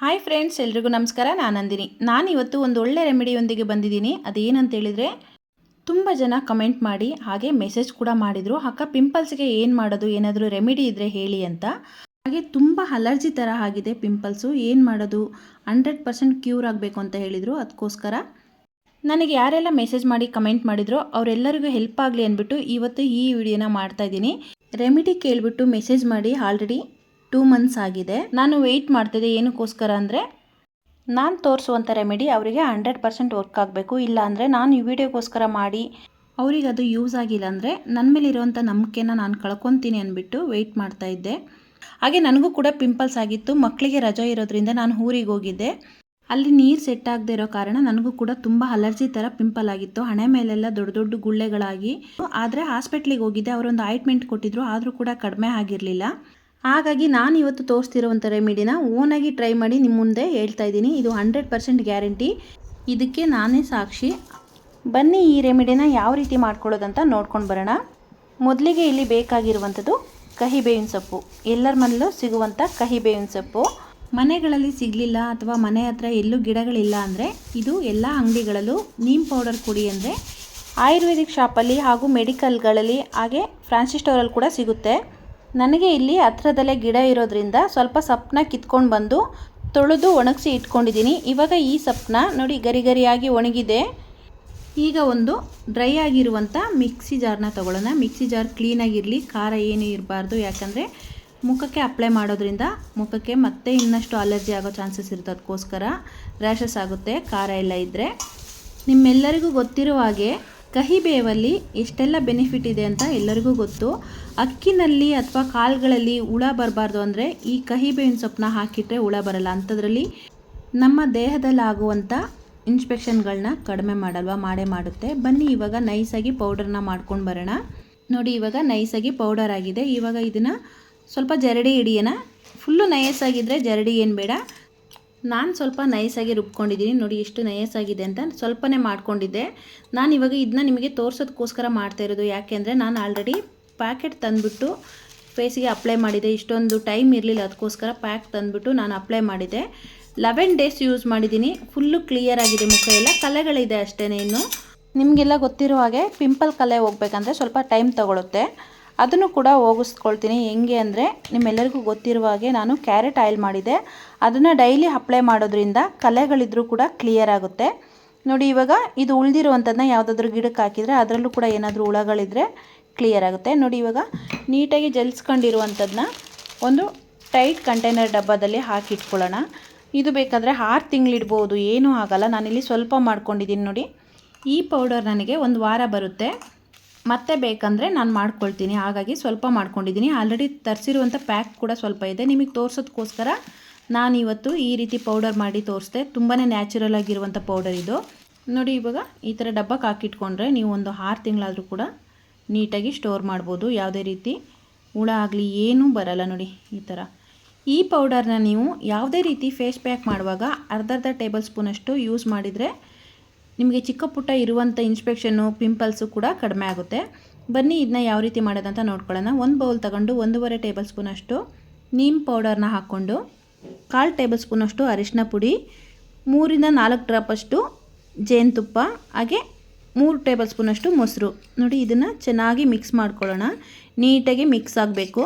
Hi friends ಎಲ್ರಿಗೂ ನಮಸ್ಕಾರ. ನಾನು ನಂದಿನಿ. ನಾನು ಇವತ್ತು ಒಂದು ಒಳ್ಳೆ ರೆಮಿಡಿಯೊಂದಿಗೆ ಬಂದಿದ್ದೀನಿ. ಅದೇನಂತ ಹೇಳಿದರೆ, ತುಂಬ ಜನ ಕಮೆಂಟ್ ಮಾಡಿ, ಹಾಗೆ ಮೆಸೇಜ್ ಕೂಡ ಮಾಡಿದರು. ಅಕ್ಕ ಪಿಂಪಲ್ಸ್ಗೆ ಏನು ಮಾಡೋದು? ಏನಾದರೂ ರೆಮಿಡಿ ಇದ್ದರೆ ಹೇಳಿ ಅಂತ. ಹಾಗೆ ತುಂಬ ಅಲರ್ಜಿ ಥರ ಆಗಿದೆ ಪಿಂಪಲ್ಸು ಏನು ಮಾಡೋದು? ಹಂಡ್ರೆಡ್ ಪರ್ಸೆಂಟ್ ಕ್ಯೂರ್ ಆಗಬೇಕು ಅಂತ ಹೇಳಿದರು. ಅದಕ್ಕೋಸ್ಕರ ನನಗೆ ಯಾರೆಲ್ಲ ಮೆಸೇಜ್ ಮಾಡಿ ಕಮೆಂಟ್ ಮಾಡಿದ್ರು ಅವರೆಲ್ಲರಿಗೂ ಹೆಲ್ಪ್ ಆಗಲಿ ಅಂದ್ಬಿಟ್ಟು ಇವತ್ತು ಈ ವಿಡಿಯೋನ ಮಾಡ್ತಾ ಇದ್ದೀನಿ. ರೆಮಿಡಿ ಕೇಳಿಬಿಟ್ಟು ಮೆಸೇಜ್ ಮಾಡಿ ಆಲ್ರೆಡಿ ಟೂ ಮಂತ್ಸ್ ಆಗಿದೆ. ನಾನು ವೆಯ್ಟ್ ಮಾಡ್ತಿದ್ದೆ. ಏನಕ್ಕೋಸ್ಕರ ಅಂದರೆ, ನಾನು ತೋರಿಸುವಂಥ ರೆಮಿಡಿ ಅವರಿಗೆ ಹಂಡ್ರೆಡ್ ಪರ್ಸೆಂಟ್ ವರ್ಕ್ ಆಗಬೇಕು. ಇಲ್ಲ ಅಂದರೆ ನಾನು ಈ ವಿಡಿಯೋಗೋಸ್ಕರ ಮಾಡಿ ಅವ್ರಿಗೆ ಅದು ಯೂಸ್ ಆಗಿಲ್ಲ ಅಂದರೆ ನನ್ನ ಮೇಲಿರುವಂಥ ನಂಬಿಕೆನ ನಾನು ಕಳ್ಕೊತೀನಿ ಅಂದ್ಬಿಟ್ಟು ವೆಯ್ಟ್ ಮಾಡ್ತಾ ಇದ್ದೆ. ಹಾಗೆ ನನಗೂ ಕೂಡ ಪಿಂಪಲ್ಸ್ ಆಗಿತ್ತು. ಮಕ್ಕಳಿಗೆ ರಜೆ ಇರೋದ್ರಿಂದ ನಾನು ಊರಿಗೆ ಹೋಗಿದ್ದೆ. ಅಲ್ಲಿ ನೀರು ಸೆಟ್ ಆಗದೆ ಇರೋ ಕಾರಣ ನನಗೂ ಕೂಡ ತುಂಬ ಅಲರ್ಜಿ ಥರ ಪಿಂಪಲ್ ಆಗಿತ್ತು. ಹಣೆ ಮೇಲೆಲ್ಲ ದೊಡ್ಡ ದೊಡ್ಡ ಗುಳ್ಳೆಗಳಾಗಿ. ಆದರೆ ಹಾಸ್ಪಿಟ್ಲಿಗೆ ಹೋಗಿದ್ದೆ. ಅವರೊಂದು ಆಯಿಂಟ್ಮೆಂಟ್ ಕೊಟ್ಟಿದ್ರು. ಆದರೂ ಕೂಡ ಕಡಿಮೆ ಆಗಿರಲಿಲ್ಲ. ಹಾಗಾಗಿ ನಾನು ಇವತ್ತು ತೋರಿಸ್ತಿರುವಂಥ ರೆಮಿಡಿನ ಓನಾಗಿ ಟ್ರೈ ಮಾಡಿ ನಿಮ್ಮ ಮುಂದೆ ಹೇಳ್ತಾ ಇದ್ದೀನಿ. ಇದು ಹಂಡ್ರೆಡ್ ಪರ್ಸೆಂಟ್ ಗ್ಯಾರಂಟಿ. ಇದಕ್ಕೆ ನಾನೇ ಸಾಕ್ಷಿ. ಬನ್ನಿ ಈ ರೆಮಿಡಿನ ಯಾವ ರೀತಿ ಮಾಡ್ಕೊಳ್ಳೋದಂತ ನೋಡ್ಕೊಂಡು ಬರೋಣ. ಮೊದಲಿಗೆ ಇಲ್ಲಿ ಬೇಕಾಗಿರುವಂಥದ್ದು ಕಹಿ ಬೇವಿನ ಸೊಪ್ಪು. ಎಲ್ಲರ ಮನೆಯಲ್ಲೂ ಸಿಗುವಂಥ ಕಹಿ ಬೇವಿನ ಸೊಪ್ಪು. ಮನೆಗಳಲ್ಲಿ ಸಿಗಲಿಲ್ಲ ಅಥವಾ ಮನೆ ಹತ್ರ ಎಲ್ಲೂ ಗಿಡಗಳಿಲ್ಲ ಅಂದರೆ ಇದು ಎಲ್ಲ ಅಂಗಡಿಗಳಲ್ಲೂ ನೀಮ್ ಪೌಡರ್ ಕುಡಿ ಅಂದರೆ ಆಯುರ್ವೇದಿಕ್ ಶಾಪಲ್ಲಿ ಹಾಗೂ ಮೆಡಿಕಲ್ಗಳಲ್ಲಿ ಹಾಗೆ ಫ್ರಾನ್ಸಿ ಸ್ಟೋರಲ್ಲಿ ಕೂಡ ಸಿಗುತ್ತೆ. ನನಗೆ ಇಲ್ಲಿ ಹತ್ರದಲ್ಲೇ ಗಿಡ ಇರೋದ್ರಿಂದ ಸ್ವಲ್ಪ ಸಪ್ನ ಕಿತ್ಕೊಂಡು ಬಂದು ತೊಳೆದು ಒಣಗಿಸಿ ಇಟ್ಕೊಂಡಿದ್ದೀನಿ. ಇವಾಗ ಈ ಸಪ್ನ ನೋಡಿ ಗರಿ ಗರಿಯಾಗಿ ಒಣಗಿದೆ. ಈಗ ಒಂದು ಡ್ರೈ ಆಗಿರುವಂಥ ಮಿಕ್ಸಿ ಜಾರ್ನ ತೊಗೊಳ್ಳೋಣ. ಮಿಕ್ಸಿ ಜಾರ್ ಕ್ಲೀನಾಗಿರಲಿ ಖಾರ ಏನೂ ಇರಬಾರ್ದು. ಯಾಕಂದರೆ ಮುಖಕ್ಕೆ ಅಪ್ಲೈ ಮಾಡೋದ್ರಿಂದ ಮುಖಕ್ಕೆ ಮತ್ತೆ ಇನ್ನಷ್ಟು ಅಲರ್ಜಿ ಆಗೋ ಚಾನ್ಸಸ್ ಇರುತ್ತೆ. ಅದಕ್ಕೋಸ್ಕರ ರ್ಯಾಷಸ್ ಆಗುತ್ತೆ, ಖಾರ ಎಲ್ಲ ಇದ್ದರೆ ನಿಮ್ಮೆಲ್ಲರಿಗೂ ಗೊತ್ತಿರುವ ಹಾಗೆ ಕಹಿ ಬೇವಲ್ಲಿ ಎಷ್ಟೆಲ್ಲ ಬೆನಿಫಿಟ್ ಇದೆ ಅಂತ ಎಲ್ಲರಿಗೂ ಗೊತ್ತು. ಅಕ್ಕಿನಲ್ಲಿ ಅಥವಾ ಕಾಳುಗಳಲ್ಲಿ ಹುಳ ಬರಬಾರ್ದು ಅಂದರೆ ಈ ಕಹಿ ಬೇವಿನ ಸೊಪ್ಪನ್ನ ಹಾಕಿಟ್ರೆ ಹುಳ ಬರಲ್ಲ. ಅಂಥದ್ರಲ್ಲಿ ನಮ್ಮ ದೇಹದಲ್ಲಿ ಆಗುವಂಥ ಇನ್ಸ್ಪೆಕ್ಷನ್ಗಳನ್ನ ಕಡಿಮೆ ಮಾಡಲ್ವಾ, ಮಾಡೇ ಮಾಡುತ್ತೆ. ಬನ್ನಿ, ಇವಾಗ ನೈಸಾಗಿ ಪೌಡರ್ನ ಮಾಡ್ಕೊಂಡು ಬರೋಣ. ನೋಡಿ, ಇವಾಗ ನೈಸಾಗಿ ಪೌಡರ್ ಆಗಿದೆ. ಇವಾಗ ಇದನ್ನು ಸ್ವಲ್ಪ ಜರಡಿ ಹಿಡಿಯೋಣ. ಫುಲ್ಲು ನೈಸಾಗಿದ್ದರೆ ಜರಡಿ ಏನು ಬೇಡ. ನಾನು ಸ್ವಲ್ಪ ನೈಸಾಗಿ ರುಬ್ಕೊಂಡಿದ್ದೀನಿ ನೋಡಿ ಎಷ್ಟು ನಯಸ್ಸಾಗಿದೆ ಅಂತ ಸ್ವಲ್ಪನೇ ಮಾಡ್ಕೊಂಡಿದ್ದೆ. ನಾನು ಇವಾಗ ಇದನ್ನ ನಿಮಗೆ ತೋರಿಸೋದಕ್ಕೋಸ್ಕರ ಮಾಡ್ತಾ ಇರೋದು. ಯಾಕೆಂದರೆ ನಾನು ಆಲ್ರೆಡಿ ಪ್ಯಾಕೆಟ್ ತಂದುಬಿಟ್ಟು ಫೇಸಿಗೆ ಅಪ್ಲೈ ಮಾಡಿದೆ. ಇಷ್ಟೊಂದು ಟೈಮ್ ಇರಲಿಲ್ಲ. ಅದಕ್ಕೋಸ್ಕರ ಪ್ಯಾಕ್ ತಂದುಬಿಟ್ಟು ನಾನು ಅಪ್ಲೈ ಮಾಡಿದೆ. ಲೆವೆನ್ ಡೇಸ್ ಯೂಸ್ ಮಾಡಿದ್ದೀನಿ ಫುಲ್ಲು ಕ್ಲಿಯರ್ ಆಗಿದೆ ಮುಖ ಎಲ್ಲ. ಕಲೆಗಳಿದೆ ಅಷ್ಟೇ ಇನ್ನು. ನಿಮಗೆಲ್ಲ ಗೊತ್ತಿರೋ ಹಾಗೆ ಪಿಂಪಲ್ ಕಲೆ ಹೋಗ್ಬೇಕಂದ್ರೆ ಸ್ವಲ್ಪ ಟೈಮ್ ತಗೊಳುತ್ತೆ. ಅದನ್ನು ಕೂಡ ಹೋಗಿಸ್ಕೊಳ್ತೀನಿ. ಹೆಂಗೆ ಅಂದರೆ ನಿಮ್ಮೆಲ್ಲರಿಗೂ ಗೊತ್ತಿರುವ ಹಾಗೆ ನಾನು ಕ್ಯಾರೆಟ್ ಆಯಿಲ್ ಮಾಡಿದೆ. ಅದನ್ನು ಡೈಲಿ ಅಪ್ಲೈ ಮಾಡೋದ್ರಿಂದ ಕಲೆಗಳಿದ್ರೂ ಕೂಡ ಕ್ಲಿಯರ್ ಆಗುತ್ತೆ. ನೋಡಿ, ಇವಾಗ ಇದು ಉಳಿದಿರುವಂಥದ್ದನ್ನ ಯಾವುದಾದ್ರೂ ಗಿಡಕ್ಕೆ ಹಾಕಿದರೆ ಅದರಲ್ಲೂ ಕೂಡ ಏನಾದರೂ ಹುಳಗಳಿದ್ರೆ ಕ್ಲಿಯರ್ ಆಗುತ್ತೆ. ನೋಡಿ, ಇವಾಗ ನೀಟಾಗಿ ಜಲ್ಸ್ಕೊಂಡಿರುವಂಥದ್ದನ್ನ ಒಂದು ಟೈಟ್ ಕಂಟೈನರ್ ಡಬ್ಬದಲ್ಲಿ ಹಾಕಿಟ್ಕೊಳ್ಳೋಣ ಇದು ಬೇಕಾದರೆ ಆರು ತಿಂಗಳಿಡ್ಬೋದು ಏನೂ ಆಗಲ್ಲ. ನಾನಿಲ್ಲಿ ಸ್ವಲ್ಪ ಮಾಡ್ಕೊಂಡಿದ್ದೀನಿ ನೋಡಿ. ಈ ಪೌಡರ್ ನನಗೆ ಒಂದು ವಾರ ಬರುತ್ತೆ. ಮತ್ತೆ ಬೇಕಂದರೆ ನಾನು ಮಾಡ್ಕೊಳ್ತೀನಿ. ಹಾಗಾಗಿ ಸ್ವಲ್ಪ ಮಾಡ್ಕೊಂಡಿದ್ದೀನಿ. ಆಲ್ರೆಡಿ ತರಿಸಿರುವಂಥ ಪ್ಯಾಕ್ ಕೂಡ ಸ್ವಲ್ಪ ಇದೆ. ನಿಮಗೆ ತೋರಿಸೋದಕ್ಕೋಸ್ಕರ ನಾನು ಇವತ್ತು ಈ ರೀತಿ ಪೌಡರ್ ಮಾಡಿ ತೋರಿಸ್ದೆ. ತುಂಬಾ ನ್ಯಾಚುರಲ್ ಆಗಿರುವಂಥ ಪೌಡರ್ ಇದು. ನೋಡಿ ಇವಾಗ ಈ ಥರ ಡಬ್ಬಕ್ಕೆ ಹಾಕಿಟ್ಕೊಂಡ್ರೆ ನೀವು ಒಂದು ಆರು ತಿಂಗಳಾದರೂ ಕೂಡ ನೀಟಾಗಿ ಸ್ಟೋರ್ ಮಾಡ್ಬೋದು. ಯಾವುದೇ ರೀತಿ ಹುಳ ಆಗಲಿ ಏನೂ ಬರಲ್ಲ ನೋಡಿ ಈ ಥರ ಈ ಪೌಡರ್ನ ನೀವು ಯಾವುದೇ ರೀತಿ ಫೇಸ್ ಪ್ಯಾಕ್ ಮಾಡುವಾಗ ಅರ್ಧ ಅರ್ಧ ಟೇಬಲ್ ಸ್ಪೂನಷ್ಟು ಯೂಸ್ ಮಾಡಿದರೆ ನಿಮಗೆ ಚಿಕ್ಕ ಪುಟ್ಟ ಇರುವಂಥ ಇನ್ಸ್ಪೆಕ್ಷನ್ನು ಪಿಂಪಲ್ಸು ಕೂಡ ಕಡಿಮೆ ಆಗುತ್ತೆ. ಬನ್ನಿ ಇದನ್ನ ಯಾವ ರೀತಿ ಮಾಡೋದಂತ ನೋಡ್ಕೊಳ್ಳೋಣ. ಒಂದು ಬೌಲ್ ತಗೊಂಡು ಒಂದೂವರೆ ಟೇಬಲ್ ಸ್ಪೂನಷ್ಟು ನೀಮ್ ಪೌಡರ್ನ ಹಾಕ್ಕೊಂಡು ಕಾಲು ಟೇಬಲ್ ಸ್ಪೂನಷ್ಟು ಅರಿಶಿನ ಪುಡಿ, ಮೂರಿಂದ ನಾಲ್ಕು ಡ್ರಾಪಷ್ಟು ಜೇನುತುಪ್ಪ, ಹಾಗೆ ಮೂರು ಟೇಬಲ್ ಸ್ಪೂನಷ್ಟು ಮೊಸರು. ನೋಡಿ, ಇದನ್ನು ಚೆನ್ನಾಗಿ ಮಿಕ್ಸ್ ಮಾಡ್ಕೊಳ್ಳೋಣ. ನೀಟಾಗಿ ಮಿಕ್ಸ್ ಆಗಬೇಕು.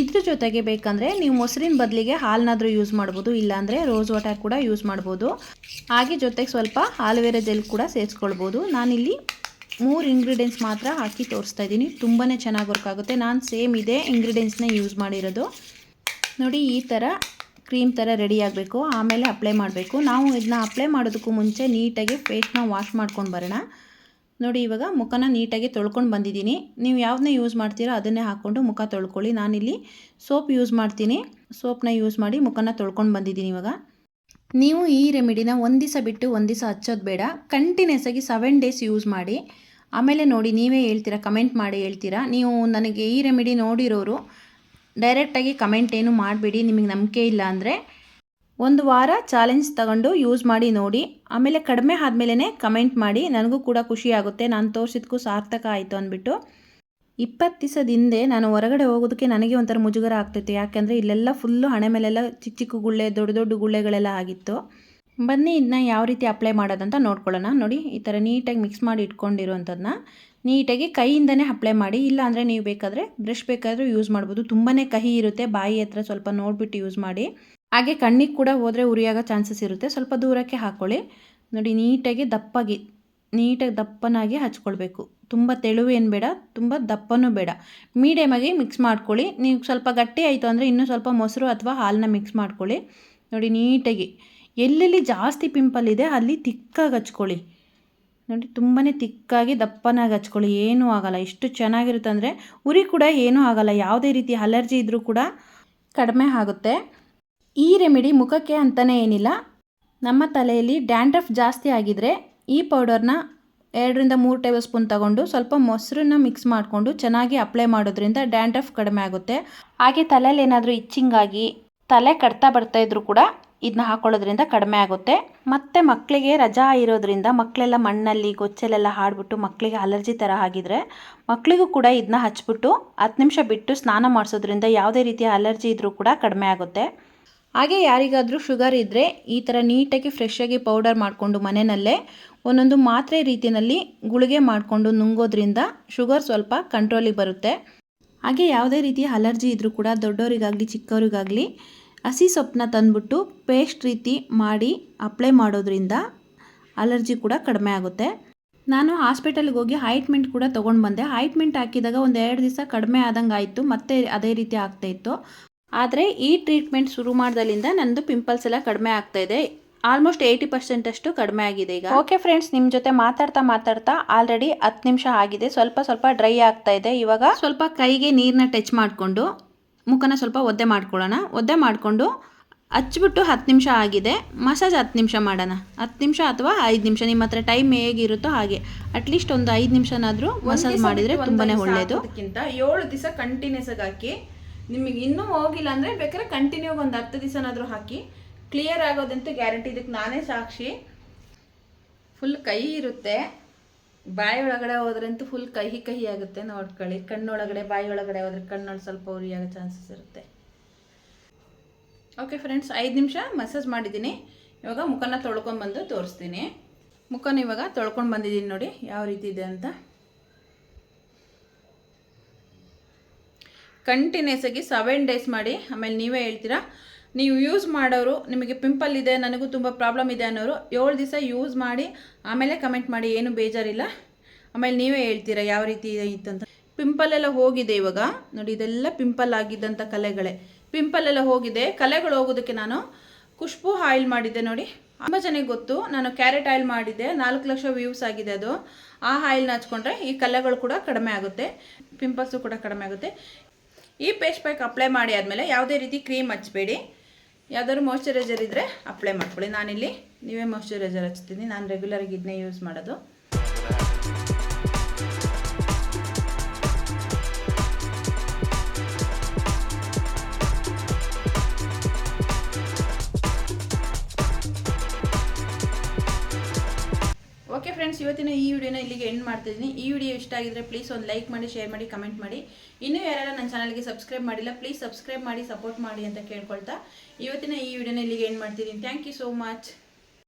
ಇದ್ರ ಜೊತೆಗೆ ಬೇಕಂದರೆ ನೀವು ಮೊಸರಿನ ಬದಲಿಗೆ ಹಾಲನ್ನಾದರೂ ಯೂಸ್ ಮಾಡ್ಬೋದು, ಇಲ್ಲಾಂದರೆ ರೋಸ್ ವಾಟರ್ ಕೂಡ ಯೂಸ್ ಮಾಡ್ಬೋದು. ಹಾಗೆ ಜೊತೆಗೆ ಸ್ವಲ್ಪ ಆಲೋವೆರಾ ಜೆಲ್ ಕೂಡ ಸೇರಿಸ್ಕೊಳ್ಬೋದು. ನಾನಿಲ್ಲಿ ಮೂರು ಇಂಗ್ರೀಡಿಯೆಂಟ್ಸ್ ಮಾತ್ರ ಹಾಕಿ ತೋರಿಸ್ತಾ ಇದ್ದೀನಿ. ತುಂಬಾ ಚೆನ್ನಾಗಿ ವರ್ಕ್ ಆಗುತ್ತೆ. ನಾನು ಸೇಮ್ ಇದೇ ಇಂಗ್ರೀಡಿಯೆಂಟ್ಸ್ನ ಯೂಸ್ ಮಾಡಿರೋದು. ನೋಡಿ, ಈ ಥರ ಕ್ರೀಮ್ ಥರ ರೆಡಿ ಆಗಬೇಕು. ಆಮೇಲೆ ಅಪ್ಲೈ ಮಾಡಬೇಕು. ನಾವು ಇದನ್ನ ಅಪ್ಲೈ ಮಾಡೋದಕ್ಕೂ ಮುಂಚೆ ನೀಟಾಗಿ ಫೇಸ್ನ ವಾಶ್ ಮಾಡ್ಕೊಂಡು ಬರೋಣ. ನೋಡಿ, ಇವಾಗ ಮುಖನ ನೀಟಾಗಿ ತೊಳ್ಕೊಂಡು ಬಂದಿದ್ದೀನಿ. ನೀವು ಯಾವ್ದನ್ನ ಯೂಸ್ ಮಾಡ್ತೀರೋ ಅದನ್ನೇ ಹಾಕ್ಕೊಂಡು ಮುಖ ತೊಳ್ಕೊಳ್ಳಿ. ನಾನಿಲ್ಲಿ ಸೋಪ್ ಯೂಸ್ ಮಾಡ್ತೀನಿ. ಸೋಪ್ನ ಯೂಸ್ ಮಾಡಿ ಮುಖನ ತೊಳ್ಕೊಂಡು ಬಂದಿದ್ದೀನಿ ಇವಾಗ. ನೀವು ಈ ರೆಮಿಡಿನ ಒಂದು ದಿವಸ ಬಿಟ್ಟು ಒಂದು ದಿವಸ ಹಚ್ಚೋದು ಬೇಡ. ಕಂಟಿನ್ಯೂಸ್ ಆಗಿ ಸೆವೆನ್ ಡೇಸ್ ಯೂಸ್ ಮಾಡಿ. ಆಮೇಲೆ ನೋಡಿ, ನೀವೇ ಹೇಳ್ತೀರಾ ಕಮೆಂಟ್ ಮಾಡಿ ಹೇಳ್ತೀರಾ? ನೀವು ನನಗೆ ಈ ರೆಮಿಡಿ ನೋಡಿರೋರು ಡೈರೆಕ್ಟಾಗಿ ಕಮೆಂಟ್ ಏನು ಮಾಡಬೇಡಿ. ನಿಮಗೆ ನಂಬಿಕೆ ಇಲ್ಲ ಅಂದರೆ ಒಂದು ವಾರ ಚಾಲೆಂಜ್ ತಗೊಂಡು ಯೂಸ್ ಮಾಡಿ ನೋಡಿ. ಆಮೇಲೆ ಕಡಿಮೆ ಆದಮೇಲೆ ಕಮೆಂಟ್ ಮಾಡಿ. ನನಗೂ ಕೂಡ ಖುಷಿ ಆಗುತ್ತೆ. ನಾನು ತೋರಿಸಿದ್ಕೂ ಸಾರ್ಥಕ ಆಯಿತು ಅಂದ್ಬಿಟ್ಟು. ಇಪ್ಪತ್ತು ದಿವಸದ ಹಿಂದೆ ನಾನು ಹೊರಗಡೆ ಹೋಗೋದಕ್ಕೆ ನನಗೆ ಒಂಥರ ಮುಜುಗರ ಆಗ್ತೈತೆ ಯಾಕೆಂದರೆ ಇಲ್ಲೆಲ್ಲ ಫುಲ್ಲು ಹಣೆ ಮೇಲೆಲ್ಲ ಚಿಕ್ಕ ಚಿಕ್ಕ ಗುಳ್ಳೆ, ದೊಡ್ಡ ದೊಡ್ಡ ಗುಳ್ಳೆಗಳೆಲ್ಲ ಆಗಿತ್ತು. ಬನ್ನಿ ಇದನ್ನ ಯಾವ ರೀತಿ ಅಪ್ಲೈ ಮಾಡೋದಂತ ನೋಡ್ಕೊಳ್ಳೋಣ. ನೋಡಿ, ಈ ಥರ ನೀಟಾಗಿ ಮಿಕ್ಸ್ ಮಾಡಿ ಇಟ್ಕೊಂಡಿರೋವಂಥದ್ದನ್ನ ನೀಟಾಗಿ ಕೈಯಿಂದನೇ ಅಪ್ಲೈ ಮಾಡಿ. ಇಲ್ಲ ಅಂದರೆ ನೀವು ಬೇಕಾದರೆ ಬ್ರಷ್ ಬೇಕಾದರೂ ಯೂಸ್ ಮಾಡ್ಬೋದು. ತುಂಬಾ ಕಹಿ ಇರುತ್ತೆ. ಬಾಯಿ ಹತ್ರ ಸ್ವಲ್ಪ ನೋಡಿಬಿಟ್ಟು ಯೂಸ್ ಮಾಡಿ. ಹಾಗೆ ಕಣ್ಣಿಗೆ ಕೂಡ ಹೋದರೆ ಉರಿಯಾಗೋ ಚಾನ್ಸಸ್ ಇರುತ್ತೆ. ಸ್ವಲ್ಪ ದೂರಕ್ಕೆ ಹಾಕ್ಕೊಳ್ಳಿ ನೋಡಿ, ನೀಟಾಗಿ ದಪ್ಪಾಗಿ, ನೀಟಾಗಿ ದಪ್ಪನಾಗಿ ಹಚ್ಕೊಳ್ಬೇಕು. ತುಂಬ ತೆಳುವು ಏನು ಬೇಡ, ತುಂಬ ದಪ್ಪನೂ ಬೇಡ. ಮೀಡಿಯಮಾಗಿ ಮಿಕ್ಸ್ ಮಾಡ್ಕೊಳ್ಳಿ. ನೀವು ಸ್ವಲ್ಪ ಗಟ್ಟಿ ಆಯಿತು ಅಂದರೆ ಇನ್ನೂ ಸ್ವಲ್ಪ ಮೊಸರು ಅಥವಾ ಹಾಲನ್ನ ಮಿಕ್ಸ್ ಮಾಡ್ಕೊಳ್ಳಿ. ನೋಡಿ, ನೀಟಾಗಿ. ಎಲ್ಲೆಲ್ಲಿ ಜಾಸ್ತಿ ಪಿಂಪಲ್ ಇದೆ, ಅಲ್ಲಿ ತಿಕ್ಕಾಗಿ ಹಚ್ಕೊಳ್ಳಿ. ನೋಡಿ ತುಂಬಾ ತಿಕ್ಕಾಗಿ ದಪ್ಪನಾಗಿ ಹಚ್ಕೊಳ್ಳಿ. ಏನೂ ಆಗಲ್ಲ. ಎಷ್ಟು ಚೆನ್ನಾಗಿರುತ್ತೆ ಅಂದರೆ ಉರಿ ಕೂಡ ಏನೂ ಆಗಲ್ಲ. ಯಾವುದೇ ರೀತಿ ಅಲರ್ಜಿ ಇದ್ದರೂ ಕೂಡ ಕಡಿಮೆ ಆಗುತ್ತೆ. ಈ ರೆಮಿಡಿ ಮುಖಕ್ಕೆ ಅಂತಲೇ ಏನಿಲ್ಲ. ನಮ್ಮ ತಲೆಯಲ್ಲಿ ಡ್ಯಾಂಡ್ರಫ್ ಜಾಸ್ತಿ ಆಗಿದ್ದರೆ ಈ ಪೌಡರ್ನ ಎರಡರಿಂದ ಮೂರು ಟೇಬಲ್ ಸ್ಪೂನ್ ತಗೊಂಡು ಸ್ವಲ್ಪ ಮೊಸರನ್ನ ಮಿಕ್ಸ್ ಮಾಡಿಕೊಂಡು ಚೆನ್ನಾಗಿ ಅಪ್ಲೈ ಮಾಡೋದ್ರಿಂದ ಡ್ಯಾಂಡ್ರಫ್ ಕಡಿಮೆ ಆಗುತ್ತೆ. ಹಾಗೆ ತಲೆಯಲ್ಲಿ ಏನಾದರೂ ಇಚ್ಚಿಂಗ್ ಆಗಿ ತಲೆ ಕಡ್ತಾ ಬರ್ತಾ ಇದ್ರೂ ಕೂಡ ಇದನ್ನ ಹಾಕೊಳ್ಳೋದ್ರಿಂದ ಕಡಿಮೆ ಆಗುತ್ತೆ. ಮತ್ತು ಮಕ್ಕಳಿಗೆ ರಜಾ ಇರೋದ್ರಿಂದ ಮಕ್ಕಳೆಲ್ಲ ಮಣ್ಣಲ್ಲಿ ಗೊಚ್ಚಲೆಲ್ಲ ಹಾಡ್ಬಿಟ್ಟು ಮಕ್ಕಳಿಗೆ ಅಲರ್ಜಿ ಥರ ಆಗಿದ್ರೆ ಮಕ್ಕಳಿಗೂ ಕೂಡ ಇದನ್ನ ಹಚ್ಬಿಟ್ಟು ಹತ್ತು ನಿಮಿಷ ಬಿಟ್ಟು ಸ್ನಾನ ಮಾಡಿಸೋದ್ರಿಂದ ಯಾವುದೇ ರೀತಿಯ ಅಲರ್ಜಿ ಇದ್ದರೂ ಕೂಡ ಕಡಿಮೆ ಆಗುತ್ತೆ. ಹಾಗೆ ಯಾರಿಗಾದರೂ ಶುಗರ್ ಇದ್ದರೆ ಈ ಥರ ನೀಟಾಗಿ ಫ್ರೆಶ್ಶಾಗಿ ಪೌಡರ್ ಮಾಡಿಕೊಂಡು ಮನೆಯಲ್ಲೇ ಒಂದೊಂದು ಮಾತ್ರೆ ರೀತಿಯಲ್ಲಿ ಗುಳಿಗೆ ಮಾಡಿಕೊಂಡು ನುಂಗೋದ್ರಿಂದ ಶುಗರ್ ಸ್ವಲ್ಪ ಕಂಟ್ರೋಲಿಗೆ ಬರುತ್ತೆ. ಹಾಗೆ ಯಾವುದೇ ರೀತಿಯ ಅಲರ್ಜಿ ಇದ್ದರೂ ಕೂಡ ದೊಡ್ಡವರಿಗಾಗಲಿ, ಚಿಕ್ಕವರಿಗಾಗಲಿ ಹಸಿ ಸೊಪ್ಪನ್ನ ತಂದ್ಬಿಟ್ಟು ಪೇಸ್ಟ್ ರೀತಿ ಮಾಡಿ ಅಪ್ಲೈ ಮಾಡೋದ್ರಿಂದ ಅಲರ್ಜಿ ಕೂಡ ಕಡಿಮೆ ಆಗುತ್ತೆ. ನಾನು ಹಾಸ್ಪಿಟಲ್ಗೆ ಹೋಗಿ ಆಯಿಂಟ್ಮೆಂಟ್ ಕೂಡ ತೊಗೊಂಡು ಬಂದೆ ಆಯಿಂಟ್ಮೆಂಟ್ ಹಾಕಿದಾಗ ಒಂದು ಎರಡು ದಿವಸ ಕಡಿಮೆ ಆದಂಗೆ ಆಯಿತು ಮತ್ತೆ ಅದೇ ರೀತಿ ಆಗ್ತಾಯಿತ್ತು ಆದರೆ ಈ ಟ್ರೀಟ್ಮೆಂಟ್ ಶುರು ಮಾಡಿದಲ್ಲಿಂದ ನಂದು ಪಿಂಪಲ್ಸ್ ಎಲ್ಲ ಕಡಿಮೆ ಆಗ್ತಾ ಇದೆ. ಆಲ್ಮೋಸ್ಟ್ ಏಯ್ಟಿ ಪರ್ಸೆಂಟ್ ಅಷ್ಟು ಕಡಿಮೆ ಆಗಿದೆ ಈಗ. ಓಕೆ ಫ್ರೆಂಡ್ಸ್ ನಿಮ್ಮ ಜೊತೆ ಮಾತಾಡ್ತಾ ಮಾತಾಡ್ತಾ ಆಲ್ರೆಡಿ ಹತ್ತು ನಿಮಿಷ ಆಗಿದೆ. ಸ್ವಲ್ಪ ಸ್ವಲ್ಪ ಡ್ರೈ ಆಗ್ತಾ ಇದೆ. ಇವಾಗ ಸ್ವಲ್ಪ ಕೈಗೆ ನೀರನ್ನ ಟಚ್ ಮಾಡಿಕೊಂಡು ಮುಖನ ಸ್ವಲ್ಪ ಒದ್ದೆ ಮಾಡ್ಕೊಳ್ಳೋಣ. ಒದ್ದೆ ಮಾಡಿಕೊಂಡು ಹಚ್ಚಿಬಿಟ್ಟು ಹತ್ತು ನಿಮಿಷ ಆಗಿದೆ. ಮಸಾಜ್ ಹತ್ತು ನಿಮಿಷ ಮಾಡೋಣ. ಹತ್ತು ನಿಮಿಷ ಅಥವಾ ಐದು ನಿಮಿಷ ನಿಮ್ಮ ಹತ್ರ ಟೈಮ್ ಹೇಗಿರುತ್ತೋ ಹಾಗೆ. ಅಟ್ಲೀಸ್ಟ್ ಒಂದು ಐದು ನಿಮಿಷನಾದರೂ ಮಸಾಜ್ ಮಾಡಿದರೆ ತುಂಬಾ ಒಳ್ಳೆಯದು ಅದಕ್ಕಿಂತ ಏಳು ದಿವಸ ಕಂಟಿನ್ಯೂಸ್ ಆಗಿ ಹಾಕಿ ನಿಮಗೆ ಇನ್ನೂ ಹೋಗಿಲ್ಲ ಅಂದರೆ ಬೇಕಾದ್ರೆ ಕಂಟಿನ್ಯೂ ಒಂದು ಹತ್ತು ದಿವಸನಾದರೂ ಹಾಕಿ. ಕ್ಲಿಯರ್ ಆಗೋದಂತೂ ಗ್ಯಾರಂಟಿ ಇದಕ್ಕೆ ನಾನೇ ಸಾಕ್ಷಿ. ಫುಲ್ ಕಹಿ ಇರುತ್ತೆ. ಬಾಯಿ ಒಳಗಡೆ ಹೋದ್ರಂತೂ ಫುಲ್ ಕಹಿ ಕಹಿ ಆಗುತ್ತೆ ನೋಡ್ಕೊಳ್ಳಿ. ಕಣ್ಣೊಳಗಡೆ, ಬಾಯಿ ಒಳಗಡೆ ಹೋದ್ರೆ ಕಣ್ಣೊಳಗೆ ಸ್ವಲ್ಪ ಉರಿಯಾಗೋ ಚಾನ್ಸಸ್ ಇರುತ್ತೆ. ಓಕೆ ಫ್ರೆಂಡ್ಸ್ ಐದು ನಿಮಿಷ ಮಸಾಜ್ ಮಾಡಿದ್ದೀನಿ. ಇವಾಗ ಮುಖನ ತೊಳ್ಕೊಂಬಂದು ತೋರಿಸ್ತೀನಿ. ಮುಖನ ಇವಾಗ ತೊಳ್ಕೊಂಡು ಬಂದಿದ್ದೀನಿ ನೋಡಿ, ಯಾವ ರೀತಿ ಇದೆ ಅಂತ. ಕಂಟಿನ್ಯೂಸ್ ಆಗಿ ಸೆವೆನ್ ಡೇಸ್ ಮಾಡಿ, ಆಮೇಲೆ ನೀವೇ ಹೇಳ್ತೀರಾ? ನೀವು ಯೂಸ್ ಮಾಡೋರು ನಿಮಗೆ ಪಿಂಪಲ್ ಇದೆ, ನನಗೂ ತುಂಬ ಪ್ರಾಬ್ಲಮ್ ಇದೆ ಅನ್ನೋರು ಏಳು ದಿವಸ ಯೂಸ್ ಮಾಡಿ, ಆಮೇಲೆ ಕಮೆಂಟ್ ಮಾಡಿ, ಏನು ಬೇಜಾರಿಲ್ಲ. ಆಮೇಲೆ ನೀವೇ ಹೇಳ್ತೀರಾ ಯಾವ ರೀತಿ ಇತ್ತಂತ ಪಿಂಪಲ್ ಎಲ್ಲ ಹೋಗಿದೆ ಇವಾಗ. ನೋಡಿ, ಇದೆಲ್ಲ ಪಿಂಪಲ್ ಆಗಿದ್ದಂಥ ಕಲೆಗಳೇ. ಪಿಂಪಲ್ ಎಲ್ಲ ಹೋಗಿದೆ. ಕಲೆಗಳು ಹೋಗೋದಕ್ಕೆ ನಾನು ಖುಷ್ಬು ಆಯಿಲ್ ಮಾಡಿದ್ದೆ ನೋಡಿ. ತುಂಬ ಜನಕ್ಕೆ ಗೊತ್ತು, ನಾನು ಕ್ಯಾರೆಟ್ ಆಯಿಲ್ ಮಾಡಿದ್ದೆ. ನಾಲ್ಕು ಲಕ್ಷ ವ್ಯೂಸ್ ಆಗಿದೆ ಅದು. ಆ ಆಯಿಲ್ನ ಹಚ್ಕೊಂಡ್ರೆ ಈ ಕಲೆಗಳು ಕೂಡ ಕಡಿಮೆ ಆಗುತ್ತೆ. ಪಿಂಪಲ್ಸು ಕೂಡ ಕಡಿಮೆ ಆಗುತ್ತೆ. ಈ ಪೇಸ್ಟ್ ಪ್ಯಾಕ್ ಅಪ್ಲೈ ಮಾಡಿ ಆದಮೇಲೆ ಯಾವುದೇ ರೀತಿ ಕ್ರೀಮ್ ಹಚ್ಚಬೇಡಿ ಯಾವ್ದಾದ್ರು ಮಾಯಶ್ಚರೈಸರ್ ಇದ್ದರೆ ಅಪ್ಲೈ ಮಾಡ್ಕೊಳ್ಳಿ. ನಾನಿಲ್ಲಿ ನೀವೇ ಮಾಯಶ್ಚರೈಸರ್ ಹಚ್ತೀನಿ. ನಾನು ರೆಗ್ಯುಲರಾಗಿ ಇದನ್ನೇ ಯೂಸ್ ಮಾಡೋದು. ಫ್ರೆಂಡ್ಸ್ ಇವತ್ತಿನ ಈ ವಿಡಿಯೋನ ಇಲ್ಲಿಗೆ ಎಂಡ್ ಮಾಡ್ತಿದ್ದೀನಿ. ಈ ವಿಡಿಯೋ ಇಷ್ಟ ಆಗಿದ್ರೆ ಪ್ಲೀಸ್ ಒಂದು ಲೈಕ್ ಮಾಡಿ ಶೇರ್ ಮಾಡಿ ಕಮೆಂಟ್ ಮಾಡಿ. ಇನ್ನೂ ಯಾರು ನನ್ನ ಚಾನಲ್ಗೆ ಸಬ್ಸ್ಕ್ರೈಬ್ ಮಾಡಿಲ್ಲ ಪ್ಲೀಸ್ ಸಬ್ಸ್ಕ್ರೈಬ್ ಮಾಡಿ ಸಪೋರ್ಟ್ ಮಾಡಿ ಅಂತ ಕೇಳ್ಕೊಳ್ತಾ. ಇವತ್ತಿನ ಈ ವಿಡಿಯೋನ ಇಲ್ಲಿಗೆ ಎಂಡ್ ಮಾಡ್ತಿದ್ದೀನಿ. Thank you so much